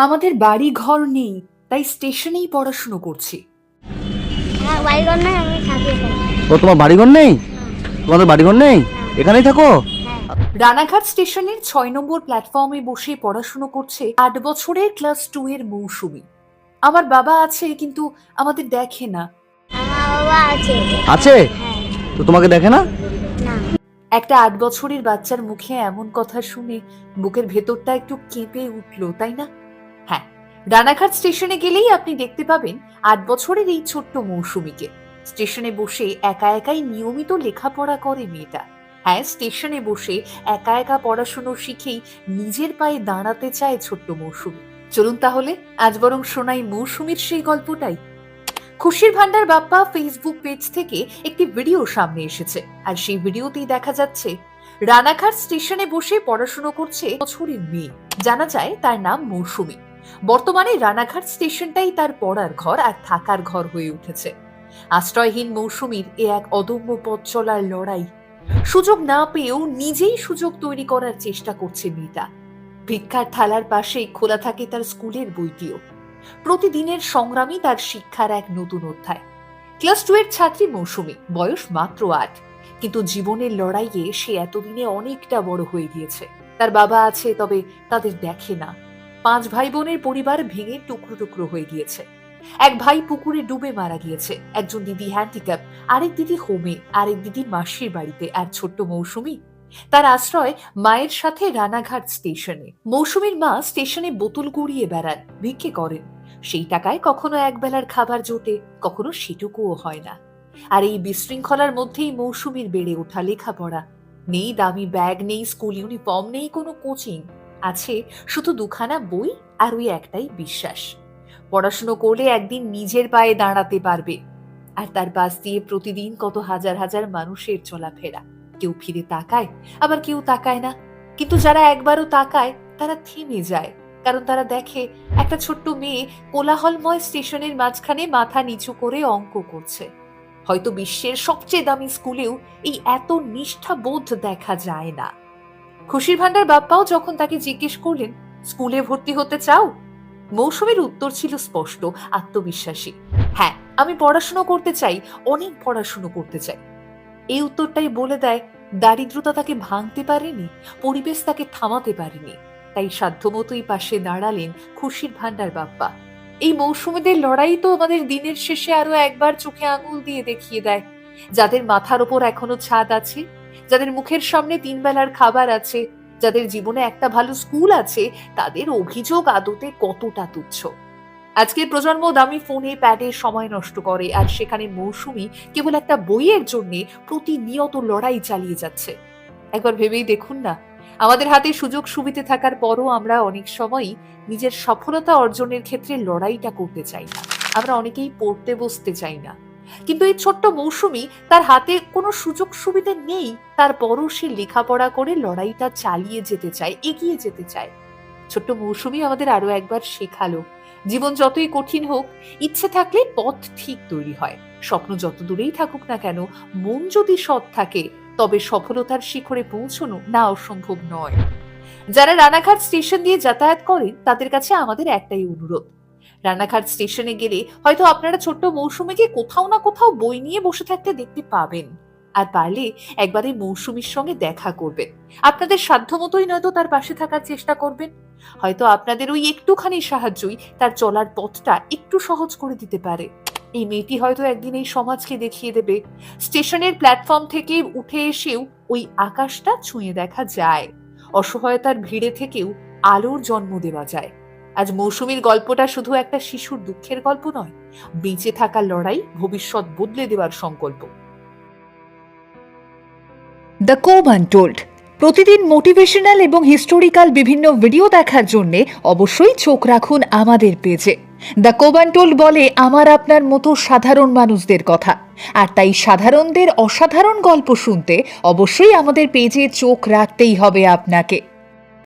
আমাদের বাড়ি ঘর নেই তাই স্টেশনেই পড়াশুনো করছি। বাড়িঘর আমি থাকি ও তোমার বাড়িঘর নেই? তোমাদের বাড়িঘর নেই? এখানেই থাকো? রানাঘাট স্টেশনের ছয় নম্বর প্ল্যাটফর্মে বসে পড়াশুনো করছে আট বছরের ক্লাস টু এর মৌসুমি। আমার বাবা আছে কিন্তু আমাদের দেখে না। আমার বাবা আছে। আছে? হ্যাঁ। তো তোমাকে দেখে না? না। একটা আট বছরের বাচ্চার মুখে এমন কথা শুনে বুকের ভেতরটা একটু কেঁপে উঠল তাই না? হ্যাঁ রানাঘাট স্টেশনে গেলেই আপনি দেখতে পাবেন আট বছরের এই ছোট্ট মৌসুমীকে। স্টেশনে বসে একা একাই নিয়মিত লেখাপড়া করে মেয়েটা। হ্যাঁ স্টেশনে বসে একা একা পড়াশুনো শিখেই নিজের পায়ে দাঁড়াতে চায় ছোট্ট মৌসুমী। চলুন তাহলে, আজ বরং শোনাই মৌসুমীর সেই গল্পটাই। খুশির ভান্ডার বাপ্পা ফেসবুক পেজ থেকে একটি ভিডিও সামনে এসেছে। আর সেই ভিডিওতেই দেখা যাচ্ছে, রানাঘাট স্টেশনে বসে পড়াশুনো করছে বছরের মেয়ে। জানা যায় তার নাম মৌসুমী। বর্তমানে রানাঘাট স্টেশনটাই তার পড়ার ঘর আর থাকার ঘর হয়ে উঠেছে। আশ্রয়হীন মৌসুমীর এ এক অদম্য পথ চলার লড়াই। সুযোগ না পেয়েও নিজেই সুযোগ তৈরি করার চেষ্টা করছে মেয়েটা। ভিক্ষার থালার পাশেই খোলা থাকে তার স্কুলের বইটিও। প্রতিদিনের সংগ্রামই তার শিক্ষার এক নতুন অধ্যায়। ক্লাস টু এর ছাত্রী মৌসুমী, বয়স মাত্র আট। কিন্তু জীবনের লড়াইয়ে সে এতদিনে অনেকটা বড় হয়ে গিয়েছে। তার বাবা আছে, তবে তাদের দেখে না। পাঁচ ভাই বোনের পরিবার ভেঙে টুকরো টুকরো হয়ে গিয়েছে। এক ভাই পুকুরে ডুবে মারা গিয়েছে, একজন দিদি হ্যান্ডিক্যাপ আরেক দিদি হোমে আরেক দিদি মাসির বাড়িতে আর ছোট্ট মৌসুমী। তার আশ্রয় মায়ের সাথে রানাঘাট স্টেশনে। মৌসুমীর মা স্টেশনে বোতল গুড়িয়ে বেড়ান, ভিক্ষে করেন। সেই টাকায় কখনো একবেলার খাবার জোটে, কখনো সেটুকুও হয় না। আর এই বিশৃঙ্খলার মধ্যেই মৌসুমীর বেড়ে ওঠা লেখাপড়া। নেই দামি ব্যাগ, নেই স্কুল ইউনিফর্ম, নেই কোনো কোচিং। আছে শুধু দুখানা বই আর ওই একটাই বিশ্বাস। পড়াশুনো করলে একদিন নিজের পায়ে দাঁড়াতে পারবে। আর তার পাশ দিয়ে প্রতিদিন কত হাজার হাজার মানুষের চলাফেরা। কেউ ফিরে তাকায়, আবার কেউ তাকায় না। কিন্তু যারা একবারও তাকায়, তারা থেমে যায়। কারণ তারা দেখে, একটা ছোট্ট মেয়ে কোলাহলময় স্টেশনের মাঝখানে মাথা নিচু করে অঙ্ক করছে। হয়তো বিশ্বের সবচেয়ে দামি স্কুলেও এই এত নিষ্ঠা বোধ দেখা যায় না। খুশির ভান্ডার বাপ্পাও যখন তাকে জিজ্ঞেস করলেন, স্কুলে ভর্তি হতে চাও? মৌসুমীর উত্তর ছিল স্পষ্ট, আত্মবিশ্বাসী। হ্যাঁ আমি পড়াশুনো করতে চাই, অনেক পড়াশুনো করতে চাই। এই উত্তরটাই বলে দেয়, দারিদ্রতা তাকে ভাঙতে পারেনি, পরিবেশ তাকে থামাতে পারেনি। তাই সাধ্যমতোই পাশে দাঁড়ালেন খুশির ভান্ডার বাপ্পা। এই মৌসুমীদের লড়াই তো আমাদের দিনের শেষে আরও একবার চোখে আঙুল দিয়ে দেখিয়ে দেয়, যাদের মাথার ওপর এখনও ছাদ আছে। যাদের মুখের সামনে তিন বেলার খাবার আছে, যাদের জীবনে একটা ভালো স্কুল আছে, তাদের অভিযোগ আদতে কতটা তুচ্ছ। আজকের প্রজন্ম দামি ফোনে প্যাডে সময় নষ্ট করে, আর সেখানে মৌসুমি কেবল একটা বইয়ের জন্য প্রতিনিয়ত লড়াই চালিয়ে যাচ্ছে। একবার ভেবেই দেখুন না, আমাদের হাতে সুযোগ সুবিধে থাকার পরও আমরা অনেক সময়ই নিজের সফলতা অর্জনের ক্ষেত্রে লড়াইটা করতে চাই না। আমরা অনেকেই পড়তে বসতে চাই না। কিন্তু এই ছোট্ট মৌসুমি তার হাতে কোনো সুযোগ সুবিধা নেই। তারপরও সে লেখাপড়া করে লড়াইটা চালিয়ে যেতে চায়, এগিয়ে যেতে চায়। ছোট্ট মৌসুমি আমাদের আরও একবার শেখালো, জীবন যতই কঠিন হোক, ইচ্ছে থাকলে পথ ঠিক তৈরি হয়। স্বপ্ন যত দূরেই থাকুক না কেন, মন যদি সৎ থাকে, তবে সফলতার শিখরে পৌঁছানো না অসম্ভব নয়। যারা রানাঘাট স্টেশন দিয়ে যাতায়াত করেন, তাদের কাছে আমাদের একটাই অনুরোধ রানাঘাট স্টেশনে গেলে হয়তো আপনারা ছোট্ট মৌসুমীকে কোথাও না কোথাও বই নিয়ে বসে থাকতে দেখতে পাবেন। আর পারলে একবার এই মৌসুমীর সঙ্গে দেখা করবেন। আপনাদের সাধ্যমতোই নয়তো তার পাশে থাকার চেষ্টা করবেন। হয়তো আপনাদের ওই একটুখানি সাহায্যই তার চলার পথটা একটু সহজ করে দিতে পারে। এই মেয়েটি হয়তো একদিন এই সমাজকে দেখিয়ে দেবে। স্টেশনের প্ল্যাটফর্ম থেকে উঠে এসেও ওই আকাশটা ছুঁয়ে দেখা যায়। অসহায়তার ভিড়ে থেকেও আলোর জন্ম দেওয়া যায়। আজ মৌসুমীর গল্পটা শুধু একটা শিশুর দুঃখের গল্প নয়, বেঁচে থাকার লড়াই ভবিষ্যৎ বদলে দেওয়ার সংকল্প। দ্য কোব আনটোল্ড প্রতিদিন মোটিভেশনাল এবং হিস্টোরিক্যাল বিভিন্ন ভিডিও দেখার জন্য অবশ্যই চোখ রাখুন আমাদের পেজে দ্য কোবান্টোল বলে, আমার আপনার মতো সাধারণ মানুষদের কথা। আর তাই সাধারণদের অসাধারণ গল্প শুনতে অবশ্যই আমাদের পেজে চোখ রাখতেই হবে আপনাকে।